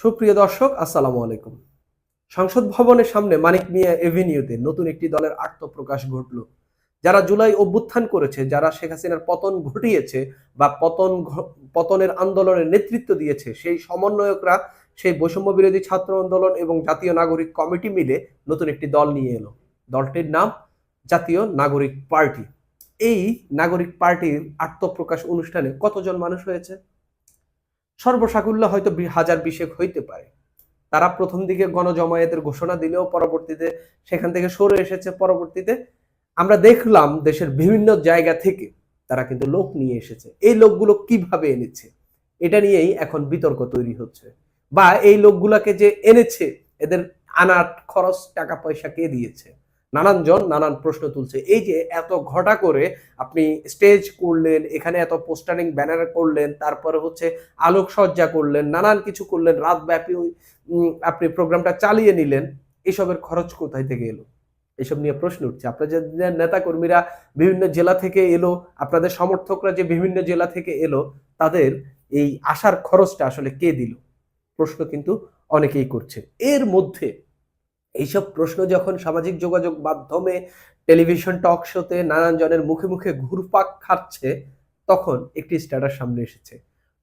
সুপ্রিয় দর্শক, আসসালামু আলাইকুম। সংসদ ভবনের সামনে মানিক মিয়া এভিনিউতে নতুন একটি দলের আত্মপ্রকাশ ঘটল। যারা জুলাই অভ্যুত্থান করেছে, যারা শেখ হাসিনার পতন ঘটিয়েছে বা পতন পতনের আন্দোলনের নেতৃত্ব দিয়েছে, সেই সমন্বয়করা, সেই বৈষম্য বিরোধী ছাত্র আন্দোলন এবং জাতীয় নাগরিক কমিটি মিলে নতুন একটি দল নিয়ে এলো। দলটির নাম জাতীয় নাগরিক পার্টি। এই নাগরিক পার্টির আত্মপ্রকাশ অনুষ্ঠানে কতজন মানুষ হয়েছে? সর্বসাকুল্য হয়তো হাজার বিশেক হইতে পারে। তারা প্রথম দিকে গণজমায়েতের ঘোষণা দিলেও পরবর্তীতে সেখান থেকে সরে এসেছে। পরবর্তীতে আমরা দেখলাম দেশের বিভিন্ন জায়গা থেকে তারা কিন্তু লোক নিয়ে এসেছে। এই লোকগুলো কীভাবে এনেছে? এটা নিয়েই এখন বিতর্ক তৈরি হচ্ছে। বা এই লোকগুলাকে যে এনেছে, এদের আনার খরচ, টাকা পয়সা কে দিয়েছে? নানান জন নানান প্রশ্ন তুলছে। এই যে এত ঘটা করে আপনি স্টেজ করলেন, এখানে এত পোস্টারিং ব্যানার করলেন, তারপরে হচ্ছে আলোকসজ্জা করলেন, নানান কিছু করলেন, রাতব্যাপী আপনি প্রোগ্রামটা চালিয়ে নিলেন, এসবের খরচ কোথায় থেকে এলো? এসব নিয়ে প্রশ্ন উঠছে। আপনাদের যে নেতা কর্মীরা বিভিন্ন জেলা থেকে এলো, আপনাদের সমর্থকরা যে বিভিন্ন জেলা থেকে এলো, তাদের এই আসার খরচটা আসলে কে দিল? প্রশ্ন কিন্তু অনেকেই করছে। এর মধ্যে এইসব প্রশ্ন যখন সামাজিক যোগাযোগ মাধ্যমে, টেলিভিশন টক শোতে নানান জনের মুখে মুখে ঘুরপাক খাচ্ছে, তখন একটি স্ট্যাটাস সামনে এসেছে।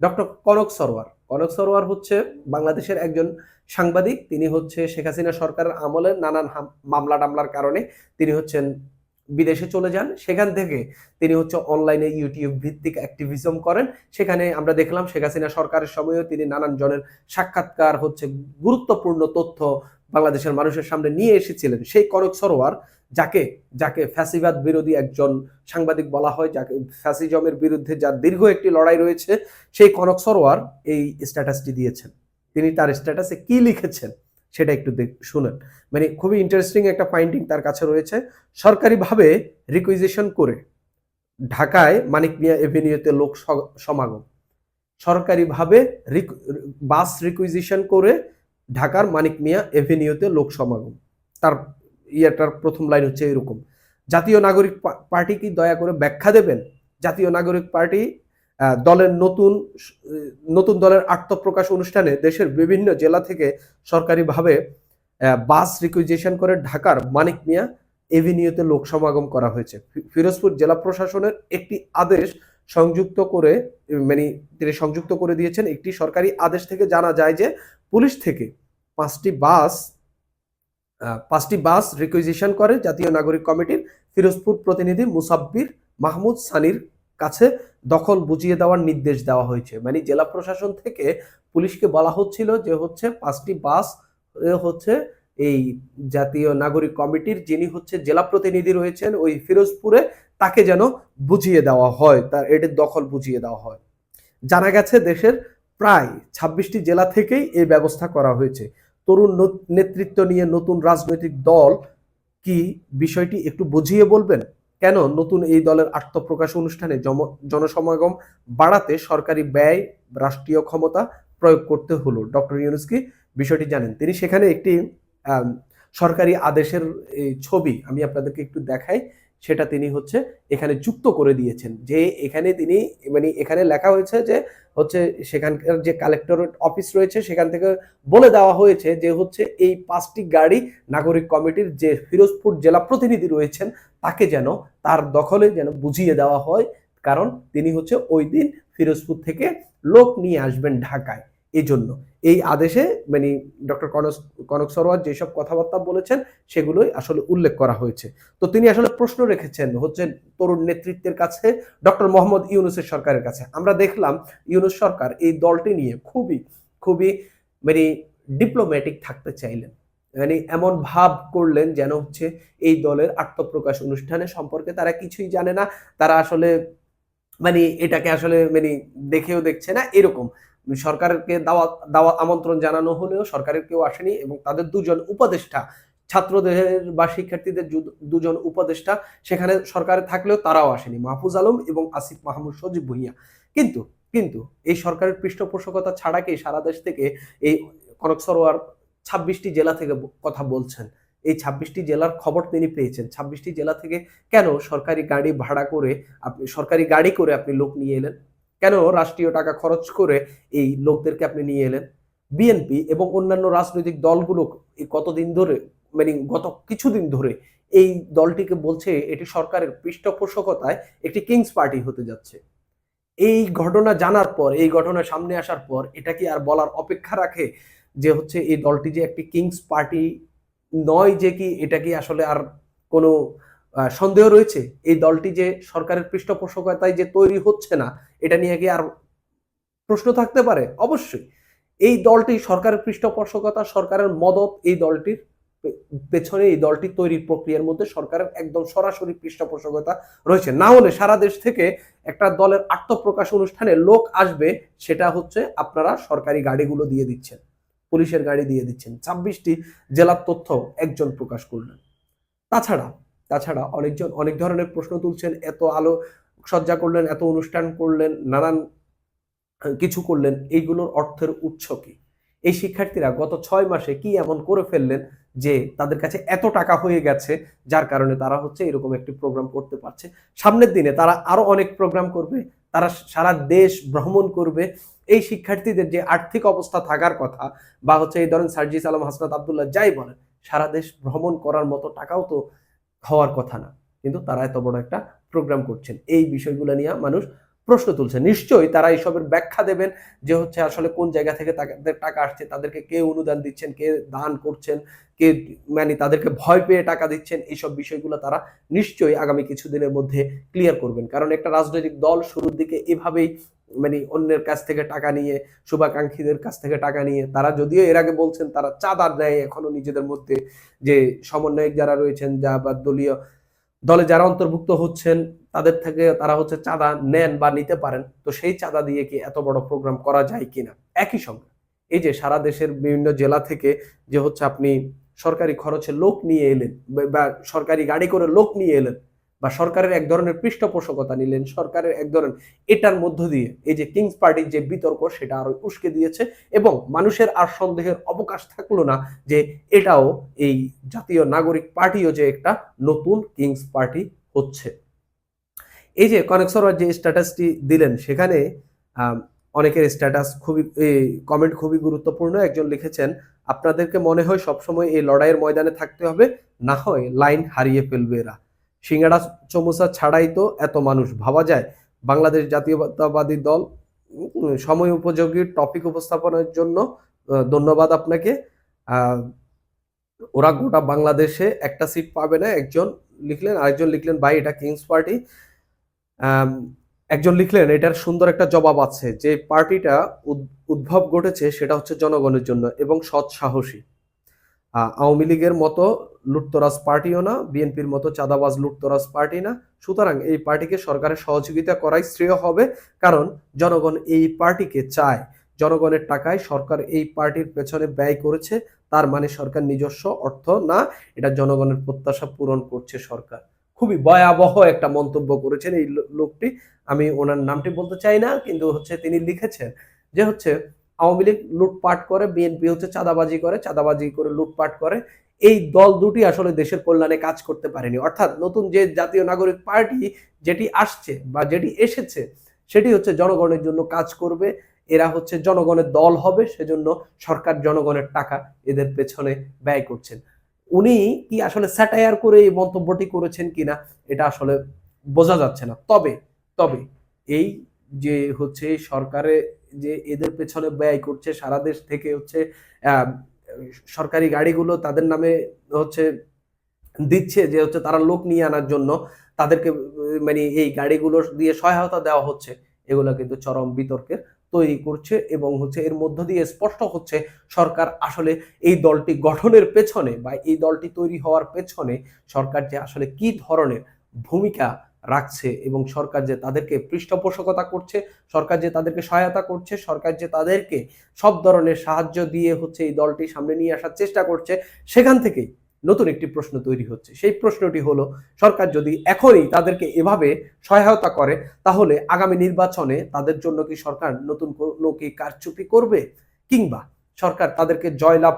ডক্টর কনক সরোয়ার। কনক সরোয়ার হচ্ছে বাংলাদেশের একজন সাংবাদিক। তিনি হচ্ছে শেখ হাসিনা সরকারের আমলে নানান মামলা টামলার কারণে তিনি হচ্ছেন বিদেশে চলে যান। সেখান থেকে তিনি হচ্ছে অনলাইনে ইউটিউব ভিত্তিক অ্যাক্টিভিজম করেন। সেখানে আমরা দেখলাম শেখ হাসিনা সরকারের সময়ও তিনি নানান জনের সাক্ষাৎকার, হচ্ছে গুরুত্বপূর্ণ তথ্য বাংলাদেশের মানুষের সামনে নিয়ে এসেছিলেন সেই কনক সরোয়ার, যাকে যাকে ফ্যাসিবাদ বিরোধী একজন সাংবাদিক বলা হয়, যাকে ফ্যাসিজমের বিরুদ্ধে যার দীর্ঘ একটি লড়াই রয়েছে, সেই কনক সরোয়ার এই স্ট্যাটাসটি দিয়েছেন। তিনি তার স্ট্যাটাসে কি লিখেছেন সেটা একটু শুনেন। মানে খুবই ইন্টারেস্টিং একটা ফাইন্ডিং তার কাছে রয়েছে। সরকারিভাবে রিকুইজিশন করে ঢাকায় মানিক মিয়া এভিনিউতে লোক সমাগম। সরকারিভাবে রিক- বাস রিকুইজিশন করে ঢাকার মানিক মিয়া এভিনিউতে লোক সমাগম। তার ইয়েটার প্রথম লাইন হচ্ছে এরকম, জাতীয় নাগরিক পার্টি কি দয়া করে ব্যাখ্যা দেবেন? জাতীয় নাগরিক পার্টি দলের নতুন নতুন দলের আত্মপ্রকাশ অনুষ্ঠানে দেশের বিভিন্ন জেলা থেকে সরকারিভাবে বাস রিকুইজেশন করে ঢাকার মানিক মিয়া এভিনিউতে লোক সমাগম করা হয়েছে। ফিরোজপুর জেলা প্রশাসনের একটি আদেশ সংযুক্ত করে মানে তিনি সংযুক্ত করে দিয়েছেন একটি সরকারি আদেশ থেকে জানা যায় যে পুলিশ থেকে পাঁচটি বাস পাঁচটি বাস রিকুইজিশন করে জাতীয় নাগরিক কমিটির ফিরোজপুর প্রতিনিধি মুসাব্বির মাহমুদ সানির কাছে দখল বুঝিয়ে দেওয়ার নির্দেশ দেওয়া হয়েছে। মানে জেলা প্রশাসন থেকে পুলিশকে বলা হচ্ছিল যে হচ্ছে পাঁচটি বাস হচ্ছে এই জাতীয় নাগরিক কমিটির যিনি হচ্ছে জেলা প্রতিনিধি রয়েছেন ওই ফিরোজপুরে তাকে যেন বুঝিয়ে দেওয়া হয়, তার এটির দখল বুঝিয়ে দেওয়া হয়। জানা গেছে দেশের প্রায় ছাব্বিশটি জেলা থেকেই এই ব্যবস্থা করা হয়েছে। তরুণ নেতৃত্ব নিয়ে নতুন রাজনৈতিক দল কি বিষয়টি একটু বুঝিয়ে বলবেন? কেন নতুন এই দলের আত্মপ্রকাশ অনুষ্ঠানে জনসমাগম বাড়াতে সরকারি ব্যয়, রাষ্ট্রীয় ক্ষমতা প্রয়োগ করতে হলো? ডক্টর ইউনুস কি বিষয়টি জানেন? তিনি সেখানে একটি সরকারি আদেশের ছবি আমি আপনাদেরকে একটু দেখাই। সেটা তিনি হচ্ছে এখানে যুক্ত করে দিয়েছেন। যে এখানে তিনি মানে এখানে লেখা হয়েছে যে হচ্ছে সেখানকার যে কালেক্টরেট অফিস রয়েছে সেখান থেকে বলে দেওয়া হয়েছে যে হচ্ছে এই পাঁচটি গাড়ি নাগরিক কমিটির যে ফিরোজপুর জেলা প্রতিনিধি রয়েছেন তাকে যেন তার দখলে যেন বুঝিয়ে দেওয়া হয়। কারণ তিনি হচ্ছে ওই দিন ফিরোজপুর থেকে লোক নিয়ে আসবেন ঢাকায়। এই জন্য এই আদেশে মানে ডক্টর কনক কনক সরোয়ার যেসব কথাবার্তা বলেছেন, সেগুলোই আসলে উল্লেখ করা হয়েছে। তো তিনি আসলে প্রশ্ন রেখেছেন হচ্ছে তরুণ নেতৃত্বের কাছে, ডক্টর মোহাম্মদ ইউনুসের সরকারের কাছে। আমরা দেখলাম ইউনুস সরকার এই দলটি নিয়ে খুবই খুবই মানে ডিপ্লোম্যাটিক থাকতে চাইলেন। মানে এমন ভাব করলেন যেন হচ্ছে এই দলের আত্মপ্রকাশ অনুষ্ঠানে সম্পর্কে তারা কিছুই জানে না। তারা আসলে মানে এটাকে আসলে মানে দেখেও দেখছে না, এরকম। সরকারকে দাওয়া দাওয়া আমন্ত্রণ জানানো হলেও সরকারের কেউ আসেনি এবং তাদের দুজন উপদেষ্টা, ছাত্রদের বা শিক্ষার্থীদের দুজন উপদেষ্টা সেখানে সরকারে থাকলেও তারাও আসেনি। মাহফুজ আলম এবং আসিফ মাহমুদ সজীব ভুইয়া। কিন্তু কিন্তু এই সরকারের পৃষ্ঠপোষকতা ছাড়া কি সারা দেশ থেকে এই কনক সরোয়ার ছাব্বিশটি জেলা থেকে কথা বলছেন? এই ছাব্বিশটি জেলার খবর তিনি পেয়েছেন। ছাব্বিশটি জেলা থেকে কেন সরকারি গাড়ি ভাড়া করে আপনি, সরকারি গাড়ি করে আপনি লোক নিয়ে এলেন? কেন রাষ্ট্রীয় টাকা খরচ করে এই লোকদেরকে আপনি নিয়ে এলেন? বিএনপি এবং অন্যান্য রাজনৈতিক দলগুলো কতদিন ধরে মানে গত কিছুদিন ধরে এই দলটিকে বলছে এটি সরকারের পৃষ্ঠপোষকতায় একটি কিংস পার্টি হতে যাচ্ছে। এই ঘটনা জানার পর, এই ঘটনা সামনে আসার পর এটা কি আর বলার অপেক্ষা রাখে যে হচ্ছে এই দলটি যে একটি কিংস পার্টি নয় যে কি এটা কি আসলে আর কোনো সন্দেহ রয়েছে, এই দলটি যে সরকারের পৃষ্ঠপোষকতায় যে তৈরি হচ্ছে না, এটা নিয়ে কি আর প্রশ্ন থাকতে পারে? অবশ্যই। এই দলটি সরকারের পৃষ্ঠপোষকতা, সরকারের মদত, এই দলটির পেছনে এই দলটি তৈরির প্রক্রিয়ার মধ্যে সরকারের একদম সরাসরি পৃষ্ঠপোষকতা রয়েছে। না হলে সারা দেশ থেকে একটা দলের আত্মপ্রকাশ অনুষ্ঠানে লোক আসবে, সেটা হচ্ছে আপনারা সরকারি গাড়িগুলো দিয়ে দিচ্ছেন, পুলিশের গাড়ি দিয়ে দিচ্ছেন। ছাব্বিশটি জেলার তথ্য একজন প্রকাশ করলেন। তাছাড়া তাছাড়া অনেকজন, অনেক ধরনের প্রশ্ন তুলছেন, এত আলো সজ্জা করলেন, এত অনুষ্ঠান করলেন, নানান কিছু করলেন, এইগুলোর অর্থের উৎস কি? এই শিক্ষার্থীরা গত ছয় মাসে কি এমন করে ফেললেন যে তাদের কাছে এত টাকা হয়ে গেছে, যার কারণে তারা হচ্ছে এরকম একটি প্রোগ্রাম করতে পারছে? সামনের দিনে তারা আরও অনেক প্রোগ্রাম করবে, তারা সারা দেশ ভ্রমণ করবে। এই শিক্ষার্থীদের যে আর্থিক অবস্থা থাকার কথা, বা হচ্ছে এই ধরেন সার্জিস আলম, হাসনাত আবদুল্লাহ যাই বলেন, সারা দেশ ভ্রমণ করার মতো টাকাও তো হওয়ার কথা না। কিন্তু তারা এত বড় একটা প্রোগ্রাম করছেন। এই বিষয়গুলো নিয়ে মানুষ প্রশ্ন তুলছে। নিশ্চয়ই তারা এইসবের ব্যাখ্যা দেবেন যে হচ্ছে আসলে কোন জায়গা থেকে তাদের টাকা আসছে, তাদেরকে কে অনুদান দিচ্ছেন, কে দান করছেন, কে মানে তাদেরকে ভয় পেয়ে টাকা দিচ্ছেন, এইসব বিষয়গুলো তারা নিশ্চয়ই আগামী কিছুদিনের মধ্যে ক্লিয়ার করবেন। কারণ একটা রাজনৈতিক দল শুরুর দিকে এভাবেই মানে অন্যের কাছ থেকে টাকা নিয়ে, শুভাকাঙ্ক্ষীদের কাছ থেকে টাকা নিয়ে, তারা যদিও এর আগে বলছেন তারা চাঁদা নেয় এখনও নিজেদের মধ্যে যে সমন্বয়ক যারা রয়েছেন যা বা দলীয় দলে যারা অন্তর্ভুক্ত হচ্ছেন তাদের থেকে তারা হচ্ছে চাঁদা নেন বা নিতে পারেন, তো সেই চাঁদা দিয়ে কি এত বড় প্রোগ্রাম করা যায় কিনা? একই সঙ্গে, এই যে সারা দেশের বিভিন্ন জেলা থেকে যে হচ্ছে আপনি সরকারি খরচে লোক নিয়ে এলেন বা- সরকারি গাড়ি করে লোক নিয়ে এলেন বা সরকারের এক ধরনের পৃষ্ঠপোষকতা নিলেন, সরকারের এক ধরনের এটার মধ্য দিয়ে এই যে কিংস পার্টির যে বিতর্ক সেটা আরও উস্কে দিয়েছে এবং মানুষের আর সন্দেহের অবকাশ থাকল না যে এটাও এই জাতীয় নাগরিক পার্টিও যে একটা নতুন কিংস পার্টি হচ্ছে। এই যে কনেক সরোয়ার যে স্ট্যাটাসটি দিলেন, সেখানে অনেকের স্ট্যাটাস খুবই কমেন্ট খুবই গুরুত্বপূর্ণ। একজন লিখেছেন, আপনাদেরকে মনে হয় সবসময় এই লড়াইয়ের ময়দানে থাকতে হবে, না হয় লাইন হারিয়ে ফেলবে এরা। সিঙ্গাড়া চমুসা ছাড়াই তো এত মানুষ। ভাবা যায়, বাংলাদেশ জাতীয়তাবাদী দল সময় উপযোগী টপিক উপস্থাপনের জন্য ধন্যবাদ আপনাকে। ওরা গোটা বাংলাদেশে একটা সিট পাবে না। একজন লিখলেন, আরেকজন লিখলেন, ভাই, এটা কিংস পার্টি একজন লিখলেন, এটার সুন্দর একটা জবাব আছে। যে পার্টিটা উদ- উদ্ভব ঘটেছে সেটা হচ্ছে জনগণের জন্য এবং সৎ সাহসী। আওয়ামী লীগের মতো লুটতরাজ পার্টিও না, বিএনপির মতো চাঁদাবাজ লুটতরাজ পার্টি না। সুতরাং এই পার্টিকে সরকারের সহযোগিতা করাই শ্রেয় হবে। কারণ জনগণ এই পার্টিকে চায়। জনগণের টাকায় সরকার এই পার্টির পেছনে ব্যয় করেছে। তার মানে সরকার নিজস্ব অর্থ না। এটা জনগণের প্রত্যাশা পূরণ করছে সরকার। খুবই ভয়াবহ একটা মন্তব্য করেছেন এই লোকটি। আমি ওনার নামটি বলতে চাই না, কিন্তু হচ্ছে তিনি লিখেছেন যে হচ্ছে আওয়ামী লীগ লুটপাট করে, বিএনপি হচ্ছে চাঁদাবাজি করে চাঁদাবাজি করে লুটপাট করে। এই দল দুটি আসলে দেশের কল্যাণে কাজ করতে পারেনি। অর্থাৎ নতুন যে জাতীয় নাগরিক পার্টি যেটি আসছে বা যেটি এসেছে, সেটি হচ্ছে জনগণের জন্য কাজ করবে। এরা হচ্ছে জনগণের দল হবে, সেজন্য সরকার জনগণের টাকা এদের পেছনে ব্যয় করছেন। উনি কি আসলে স্যাটায়ার করে এই মন্তব্যটি করেছেন কিনা, এটা আসলে বোঝা যাচ্ছে না। তবে তবে এই যে হচ্ছে সরকারে যে এদের পেছনে ব্যয় করছে, সারা দেশ থেকে হচ্ছে সরকারি গাড়িগুলো তাদের নামে হচ্ছে দিচ্ছে যে হচ্ছে তারা লোক নিয়ে আনার জন্য তাদেরকে মানে এই গাড়িগুলো দিয়ে সহায়তা দেওয়া হচ্ছে, এগুলো কিন্তু চরম বিতর্কের তৈরি করছে এবং হচ্ছে এর মধ্য দিয়ে স্পষ্ট হচ্ছে সরকার আসলে এই দলটি গঠনের পেছনে বা এই দলটি তৈরি হওয়ার পেছনে সরকার যে আসলে কি ধরনের ভূমিকা রাখছে এবং সরকার যে তাদেরকে পৃষ্ঠপোষকতা করছে, সরকার যে তাদেরকে সহায়তা করছে, সরকার যে তাদেরকে সব ধরনের সাহায্য দিয়ে হচ্ছে এই দলটি সামনে নিয়ে আসার চেষ্টা করছে, সেখান থেকেই নতুন একটি প্রশ্ন তৈরি হচ্ছে। সেই প্রশ্নটি হলো, সরকার যদি এখনই তাদেরকে এভাবে সহায়তা করে, তাহলে আগামী নির্বাচনে তাদের জন্য কি সরকার নতুন কোনো কি কারচুপি করবে? কিংবা সরকার তাদেরকে জয়লাভ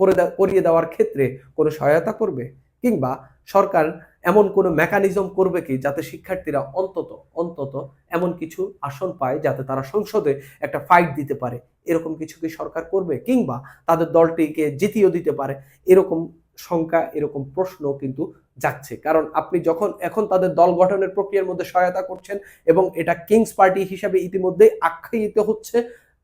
করে করিয়ে দেওয়ার ক্ষেত্রে কোনো সহায়তা করবে? কিংবা সরকার এমন কোনো মেকানিজম করবে কি যাতে শিক্ষার্থীরা অন্তত অন্তত এমন কিছু আসন পায় যাতে তারা সংসদে একটা ফাইট দিতে পারে? এরকম কিছু কি সরকার করবে? কিংবা তাদের দলটিকে জিতিয়ে দিতে পারে? এরকম শঙ্কা, এরকম প্রশ্ন কিন্তু যাচ্ছে। কারণ আপনি যখন, এখন তাদের দল গঠনের প্রক্রিয়ার মধ্যে সহায়তা করছেন এবং এটা কিংস পার্টি হিসাবে ইতিমধ্যেই আখ্যায়িত হচ্ছে,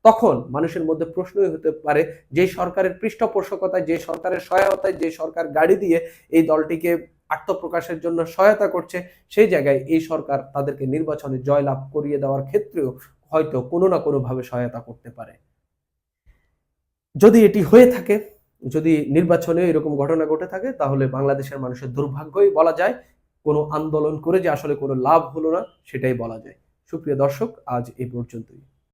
তখন মানুষের মধ্যে প্রশ্নই হতে পারে, যে সরকারের পৃষ্ঠপোষকতায়, যে সরকারের সহায়তায়, যে সরকার গাড়ি দিয়ে এই দলটিকে আত্মপ্রকাশের জন্য সহায়তা করছে, সেই জায়গায় এই সরকার তাদেরকে নির্বাচনে জয়লাভ করিয়ে দেওয়ার ক্ষেত্রেও হয়তো কোনো না কোনোভাবে সহায়তা করতে পারে। যদি এটি হয়ে থাকে, যদি নির্বাচনে এরকম ঘটনা ঘটে থাকে, তাহলে বাংলাদেশের মানুষের দুর্ভাগ্যই বলা যায়, কোনো আন্দোলন করে যে আসলে কোনো লাভ হলো না, সেটাই বলা যায়। সুপ্রিয় দর্শক, আজ এই পর্যন্তই।